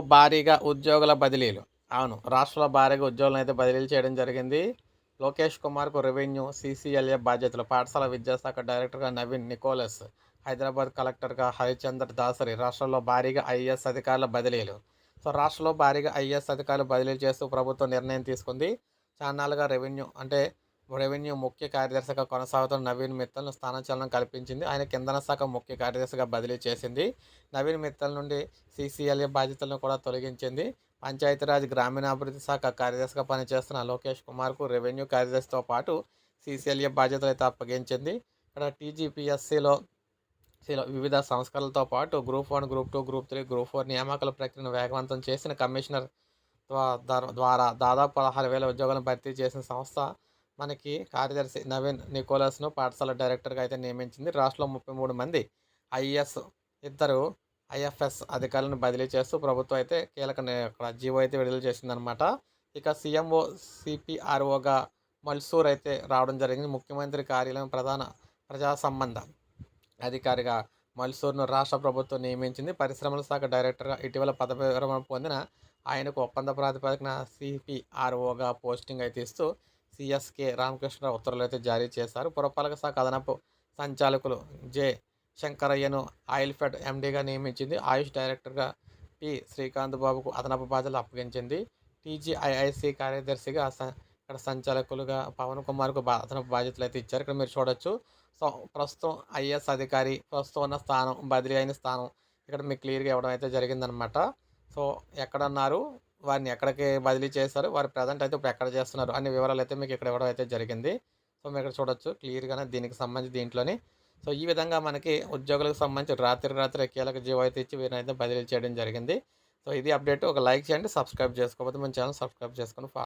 భారీగా ఉద్యోగుల బదిలీలు. అవును రాష్ట్రంలో భారీగా ఉద్యోగులను అయితే బదిలీలు చేయడం జరిగింది. లోకేష్ కుమార్కు రెవెన్యూ సీసీఎల్ఏ బాధ్యతలు. పాఠశాల విద్యాశాఖ డైరెక్టర్గా నవీన్ నికోలస్ హైదరాబాద్ కలెక్టర్గా హరిచందర్ దాసరి. రాష్ట్రంలో భారీగా ఐఏఎస్ అధికారుల బదిలీలు. సో రాష్ట్రంలో భారీగా ఐఏఎస్ అధికారులు బదిలీలు చేస్తూ ప్రభుత్వం నిర్ణయం తీసుకుంది. చాన్నాళ్ళుగా రెవెన్యూ అంటే రెవెన్యూ ముఖ్య కార్యదర్శిగా కొనసాగుతున్న నవీన్ మిత్తల్ను స్థానచలనం కల్పించింది. ఆయన కిందన శాఖ ముఖ్య కార్యదర్శిగా బదిలీ చేసింది. నవీన్ మిత్తల్ నుండి సీసీఎల్ఏ బాధ్యతలను కూడా తొలగించింది. పంచాయతీరాజ్ గ్రామీణాభివృద్ధి శాఖ కార్యదర్శిగా పనిచేస్తున్న లోకేష్ కుమార్కు రెవెన్యూ కార్యదర్శితో పాటు సీసీఎల్ఏ బాధ్యతలు అయితే అప్పగించింది. ఇక్కడ టీజీపీఎస్సీలో వివిధ సంస్కరణలతో పాటు group one group two group three group four నియామకాల ప్రక్రియను వేగవంతం చేసిన కమిషనర్ ద్వారా దాదాపు పదహారు వేల ఉద్యోగాలను భర్తీ చేసిన సంస్థ మనకి కార్యదర్శి నవీన్ నికోలస్ను పాఠశాల డైరెక్టర్గా అయితే నియమించింది. రాష్ట్రంలో ముప్పై మూడు మంది ఐఏఎస్ ఇద్దరు ఐఎఫ్ఎస్ అధికారులను బదిలీ చేస్తూ ప్రభుత్వం అయితే కీలక అక్కడ జీవో అయితే విడుదల చేసిందనమాట ఇక సీఎంఓ సిపిఆర్ఓగా మల్సూర్ అయితే రావడం జరిగింది. ముఖ్యమంత్రి కార్యాలయం ప్రధాన ప్రజా సంబంధ అధికారిగా మల్సూర్ను రాష్ట్ర ప్రభుత్వం నియమించింది. పరిశ్రమల శాఖ డైరెక్టర్గా ఇటీవల పదవి విరమణ పొందిన ఆయనకు ఒప్పంద ప్రాతిపదికన సిపిఆర్ఓగా పోస్టింగ్ అయితే ఇస్తూ సిఎస్కే రామకృష్ణ ఉత్తర్వులు అయితే జారీ చేశారు. పురపాలక శాఖ అదనపు సంచాలకులు జె. శంకరయ్యను ఆయిల్ఫెడ్ ఎండీగా నియమించింది. ఆయుష్ డైరెక్టర్గా పి. శ్రీకాంత్ బాబుకు అదనపు బాధ్యతలు అప్పగించింది. టీజీఐఐసి కార్యదర్శిగా ఇక్కడ సంచాలకులుగా పవన్ కుమార్కు అదనపు బాధ్యతలు అయితే ఇచ్చారు. ఇక్కడ మీరు చూడొచ్చు. సో ప్రస్తుతం ఐఏఎస్ అధికారి ప్రస్తుతం ఉన్న స్థానం బదిలీ అయిన స్థానం ఇక్కడ మీకు క్లియర్గా ఇవ్వడం అయితే జరిగిందనమాట సో ఎక్కడన్నారు? వారిని ఎక్కడికి బదిలీ చేశారు వారు ప్రజెంట్ అయితే ఇప్పుడు ఎక్కడ చేస్తున్నారు అనే వివరాలు అయితే మీకు ఇక్కడ ఇవ్వడం అయితే జరిగింది. సో మీరు ఇక్కడ చూడొచ్చు క్లియర్గానే దీనికి సంబంధించి దీంట్లోని. సో ఈ విధంగా మనకి ఉద్యోగులకు సంబంధించి రాత్రి రాత్రి కీలక జీవో అయితే ఇచ్చి వీరిని అయితే బదిలీ చేయడం జరిగింది. సో ఇది అప్డేట్. ఒక లైక్ చేయండి సబ్స్క్రైబ్ చేసుకోకపోతే మన ఛానల్ సబ్స్క్రైబ్ చేసుకొని ఫాలో